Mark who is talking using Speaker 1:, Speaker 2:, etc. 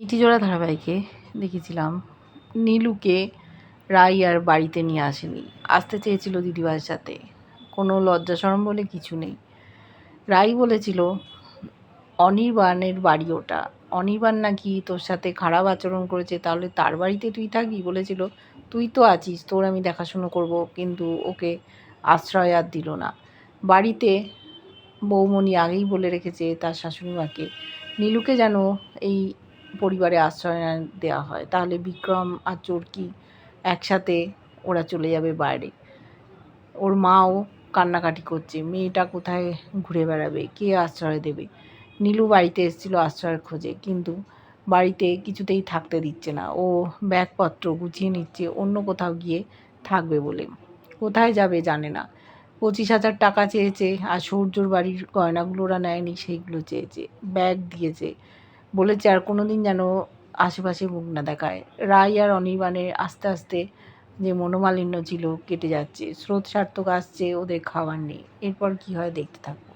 Speaker 1: ইটিজোড়া ধারাবাহিকে দেখেছিলাম। নীলুকে রাই আর বাড়িতে নিয়ে আসেনি। আসতে চেয়েছিল দিদিভাইয়ের সাথে। কোনো লজ্জা সরম বলে কিছু নেই। রাই বলেছিল, অনির্বাণের বাড়ি ওটা। অনির্বাণ নাকি তোর সাথে খারাপ আচরণ করেছে, তাহলে তার বাড়িতে তুই থাকবি? বলেছিল, তুই তো আছিস, তোর আমি দেখাশুনো করব, কিন্তু ওকে আশ্রয় আর দিল না। বাড়িতে বৌমণি আগেই বলে রেখেছে তার শাশুড়ি মাকে। নীলুকে যেন এই পরিবারে আশ্রয় দেওয়া হয়। তাহলে বিক্রম আর চোরকি একসাথে ওরা চলে যাবে বাইরে। ওর মাও কান্নাকাটি করছে, মেয়েটা কোথায় ঘুরে বেড়াবে? কে আশ্রয় দেবে? নীলু বাড়িতে এসেছিল আশ্রয়ের খোঁজে, কিন্তু বাড়িতে কিছুতেই থাকতে দিচ্ছে না। ও ব্যাগপত্র গুছিয়ে নিচ্ছে, অন্য কোথাও গিয়ে থাকবে বলে। কোথায় যাবে জানে না। পঁচিশ হাজার টাকা চেয়েছে আর সূর্যর বাড়ির গয়নাগুলো ওরা নেয়নি, সেইগুলো চেয়েছে। ব্যাগ দিয়েছে। বলেছে, আর কোনো দিন যেন আশেপাশে মুখ না দেখায়। রায় আর অনির্বাণের আস্তে আস্তে যে মনোমালিন্য ছিল কেটে যাচ্ছে। স্রোত সার্থক আসছে, ওদের খাবার নেই। এরপর কি হয় দেখতে থাকো